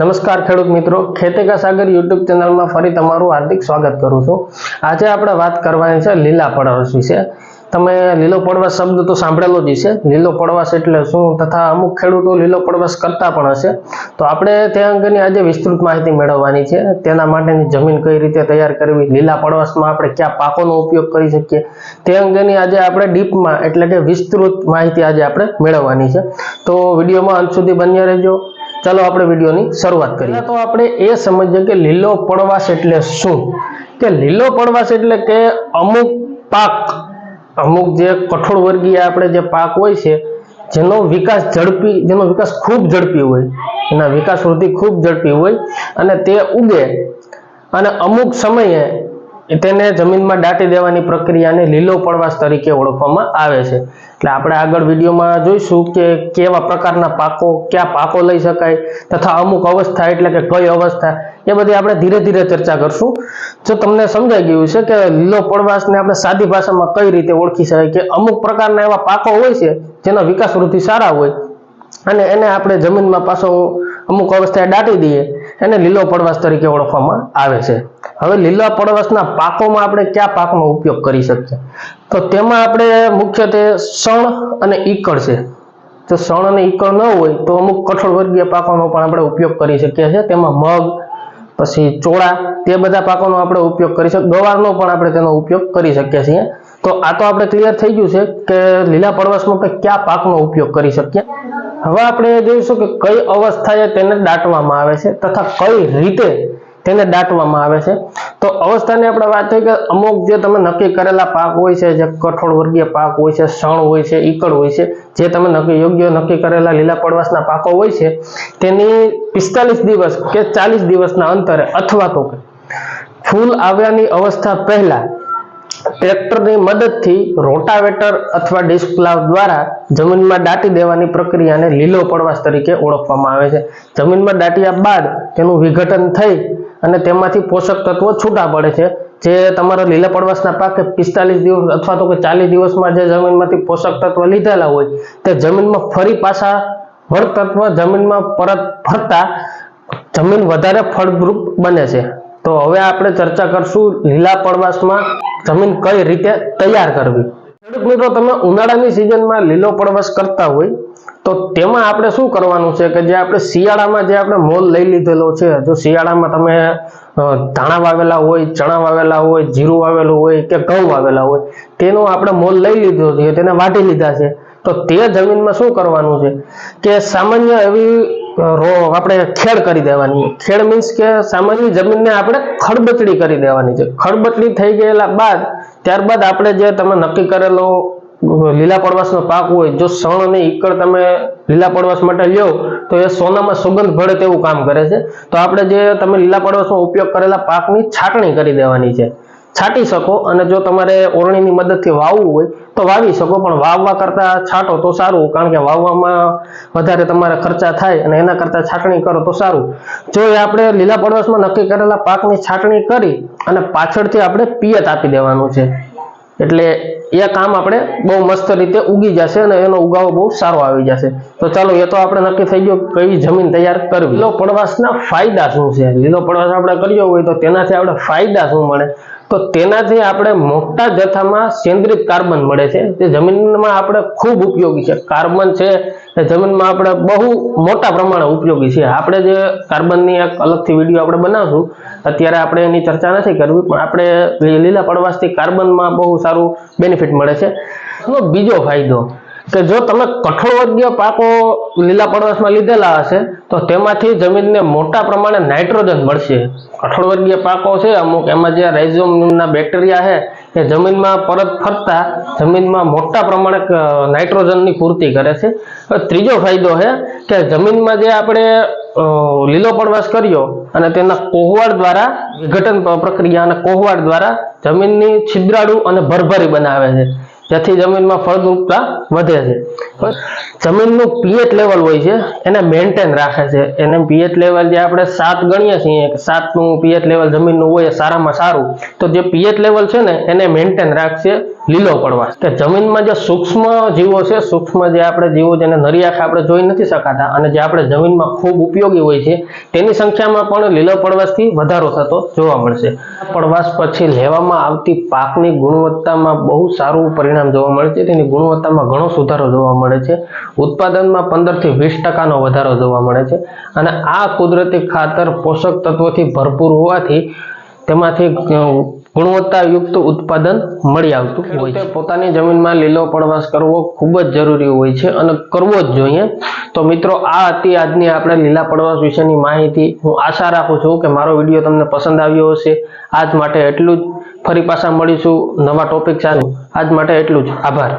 નમસ્કાર ખેડૂત મિત્રો. ખેતી કા સાગર યુટ્યુબ ચેનલમાં ફરી તમારું હાર્દિક સ્વાગત કરું છું. આજે આપણે વાત કરવાની છે લીલા પડવાશ વિશે. તમે લીલો પડવાશ શબ્દ તો સાંભળેલો જ છે લીલો પડવાશ એટલે શું તથા અમુક ખેડૂતો લીલો પડવાશ કરતા પણ હશે. તો આપણે તે અંગેની આજે વિસ્તૃત માહિતી મેળવવાની છે. તેના માટેની જમીન કઈ રીતે તૈયાર કરવી, લીલા પડવાશમાં આપણે કયા પાકોનો ઉપયોગ કરી શકીએ? તે અંગેની આજે આપણે ડીપમાં એટલે કે વિસ્તૃત માહિતી આજે આપણે મેળવવાની છે. તો વિડીયોમાં અંત સુધી બન્યા રહેજો. ચાલો આપણે વિડીયોની શરૂઆત કરીએ. તો આપણે એ સમજીએ કે લીલો પડવાશ એટલે શું? કે લીલો પડવાશ એટલે કે અમુક પાક, અમુક જે કઠોળ વર્ગીય આપણે જે પાક હોય છે, જેનો વિકાસ ઝડપી, જેનો વિકાસ ખૂબ ઝડપી હોય, એના વિકાસ વૃદ્ધિ ખૂબ ઝડપી હોય અને તે ઉગે. અને અમુક સમયે તેને જમીનમાં દાટી દેવાની પ્રક્રિયાને લીલો પડવાશ તરીકે ઓળખવામાં આવે છે. એટલે આપણે આગળ વિડીયોમાં જોઈશું કે કેવા પ્રકારના પાકો, કયા પાકો લઈ શકાય તથા અમુક અવસ્થા એટલે કે કઈ અવસ્થા, એ બધી આપણે ધીરે ધીરે ચર્ચા કરશું. જો તમને સમજાઈ ગયું છે કે લીલો પડવાશને આપણે સાદી ભાષામાં કઈ રીતે ઓળખી શકાય કે અમુક પ્રકારના એવા પાકો હોય છે જેના વિકાસ વૃદ્ધિ સારા હોય, અને એને આપણે જમીનમાં પાછો અમુક અવસ્થાએ દાટી દઈએ એને લીલો પડવાશ તરીકે ઓળખવામાં આવે છે. હવે લીલા પડવાશના પાકોમાં આપણે કયા પાકનો ઉપયોગ કરી શકીએ? તો તેમાં આપણે મુખ્યત્વે શણ અને ઈકળ છે. જો શણ અને ઈકળ ન હોય તો અમુક કઠોળ વર્ગીય પાકોનો પણ આપણે ઉપયોગ કરી શકીએ છીએ. તેમાં મગ, પછી ચોળા, તે બધા પાકોનો આપણે ઉપયોગ કરી શકીએ. ગવારનો પણ આપણે તેનો ઉપયોગ કરી શકીએ છીએ. તો આ તો આપણે ક્લિયર થઈ ગયું છે કે લીલા પડવાશમાં આપણે કયા પાકનો ઉપયોગ કરી શકીએ? હવે આપણે જોઈશું કે કઈ અવસ્થાએ તેને દાટવામાં આવે છે તથા કઈ રીતે તેને દાટવામાં આવે છે. તો અવસ્થાની આપણે વાત થઈ કે અમુક જે તમે નક્કી કરેલા પાક હોય છે, જે કઠોળ વર્ગીય પાક હોય છે, શણ હોય છે, ઈકળ હોય છે, જે તમે નક્કી યોગ્ય નક્કી કરેલા લીલા પડવાશના પાકો હોય છે, તેની પિસ્તાલીસ દિવસ કે ચાલીસ દિવસના અંતરે અથવા તો ફૂલ આવ્યાની અવસ્થા પહેલા ટ્રેક્ટરની મદદથી રોટાવેટર અથવા ડિસ્ક પ્લાવ દ્વારા જમીનમાં દાટી દેવાની પ્રક્રિયાને લીલો પડવાશ તરીકે ઓળખવામાં આવે છે. જમીનમાં દાટ્યા બાદ તેનું વિઘટન થઈ અને તેમાંથી પોષક તત્વો છૂટા પડે છે. જે તમારા લીલા પડવાશના પાકે પિસ્તાલીસ દિવસ અથવા તો કે ચાલીસ દિવસમાં જે જમીનમાંથી પોષક તત્વ લીધેલા હોય, તે જમીનમાં ફરી પાછા વળ તત્વ જમીનમાં પરત ફરતા જમીન વધારે ફળદ્રુપ બને છે. તો હવે આપણે ચર્ચા કરશું લીલા પડવાશમાં જમીન કઈ રીતે તૈયાર કરવી? ખેડૂત મિત્રો, તમે ઉનાળાની સિઝનમાં લીલો પડવાશ કરતા હોય, તો તેમાં આપણે શું કરવાનું છે કે જે આપણે શિયાળામાં જે આપણે મોલ લઈ લીધેલો છે, જો શિયાળામાં તમે ધાણા વાવેલા હોય, ચણા વાવેલા હોય, જીરું વાવેલું હોય કે ઘઉં વાવેલા હોય, તેનો આપણે મોલ લઈ લીધો છે, તેને વાટી લીધા છે, તો તે જમીનમાં શું કરવાનું છે કે સામાન્ય એવી રો, આપણે ખેડ કરી દેવાની. ખેડ મીન્સ કે સામાન્ય જમીનને આપણે ખડબચડી કરી દેવાની છે. ખડબચડી થઈ ગયેલા બાદ, ત્યારબાદ આપણે જે તમે નક્કી કરેલો લીલા પડવાશનો પાક હોય, જો સણ અને ઈકળ તમે લીલા પડવાશ માટે લ્યો, તો એ સોનામાં સુગંધ ભળે તેવું કામ કરે છે. તો આપણે જે તમે લીલા પડવાશનો ઉપયોગ કરેલા પાકની છાટણી કરી દેવાની છે. છાંટી શકો અને જો તમારે ઓરણીની મદદથી વાવવું હોય તો વાવી શકો, પણ વાવવા કરતા છાંટો તો સારું, કારણ કે વાવવામાં વધારે તમારે ખર્ચા થાય અને એના કરતા છાટણી કરો તો સારું. જો આપણે લીલા પડવાશમાં નક્કી કરેલા પાકની છાટણી કરી અને પાછળથી આપણે પિયત આપી દેવાનું છે. એટલે એ કામ આપણે બહુ મસ્ત રીતે ઉગી જશે અને એનો ઉગાવો બહુ સારો આવી જશે. તો ચાલો, એ તો આપણે નક્કી થઈ ગયો કઈ જમીન તૈયાર કરવી. લીલો પડવાશના ફાયદા શું છે? લીલો પડવાશ આપણે કર્યો હોય તો તેનાથી આપણે ફાયદા શું મળે? તો તેનાથી આપણે મોટા જથ્થામાં સેન્દ્રિત કાર્બન મળે છે. તે જમીનમાં આપણે ખૂબ ઉપયોગી છે. કાર્બન છે એ જમીનમાં આપણે બહુ મોટા પ્રમાણે ઉપયોગી છે. આપણે જે કાર્બનની એક અલગથી વીડિયો આપણે બનાવશું, અત્યારે આપણે એની ચર્ચા નથી કરવી, પણ આપણે લીલા પડવાશથી કાર્બનમાં બહુ સારું બેનિફિટ મળે છે. બીજો ફાયદો કે જો તમે કઠોળવર્ગીય પાકો લીલા પડવાશમાં લીધેલા હશે, તો તેમાંથી જમીનને મોટા પ્રમાણે નાઇટ્રોજન મળશે. કઠોળવર્ગીય પાકો છે, અમુક એમાં જે રાઇઝોમના બેક્ટેરિયા છે, એ જમીનમાં પરત ફરતા જમીનમાં મોટા પ્રમાણે નાઇટ્રોજનની પૂર્તિ કરે છે. ત્રીજો ફાયદો છે કે જમીનમાં જે આપણે લીલો પડવાશ કર્યો અને તેના કોહવાડ દ્વારા વિઘટન પ્રક્રિયા અને કોહવાડ દ્વારા જમીનની છિદ્રાળુ અને ભરભરી બનાવે છે. જેથી જમીનમાં ફળદ્રુપતા વધે છે. જમીનનું પીએચ લેવલ હોય છે, એને મેન્ટેન રાખે છે. એને પીએચ લેવલ જે આપણે સાત ગણીએ છીએ સાતનું પીએચ લેવલ જમીનનું હોય સારામાં સારું. તો જે પીએચ લેવલ છે ને, એને મેન્ટેન રાખશે લીલો પડવાશ કે જમીનમાં જે સૂક્ષ્મ જીવો છે, સૂક્ષ્મ જે આપણે જીવો જેને નરી આંખે આપણે જોઈ નથી શકાતા. અને જે આપણે જમીનમાં ખૂબ ઉપયોગી હોય છે, તેની સંખ્યામાં પણ લીલો પડવાશથી વધારો થતો જોવા મળશે. પડવાશ પછી લેવામાં આવતી પાકની ગુણવત્તામાં બહુ સારું પરિણામ જોવા મળે છે. તેની ગુણવત્તામાં ઘણો સુધારો જોવા મળે છે. ઉત્પાદનમાં પંદરથી વીસ ટકાનો વધારો જોવા મળે છે. અને આ કુદરતી ખાતર પોષક તત્વોથી ભરપૂર હોવાથી તેમાંથી ગુણવત્તાયુક્ત ઉત્પાદન મળી આવતું હોય છે. પોતાની જમીનમાં લીલો પડવાશ કરવો ખૂબ જ જરૂરી હોય છે અને કરવો જ જોઈએ. તો મિત્રો આ હતી આજની આપણે લીલા પડવાશ વિશેની માહિતી. હું આશા રાખું છું કે મારો વીડિયો તમને પસંદ આવ્યો હશે. આજ માટે એટલું જ. ફરી પાછા મળીશું નવા ટોપિક સાથે. આજ માટે એટલું જ. આભાર.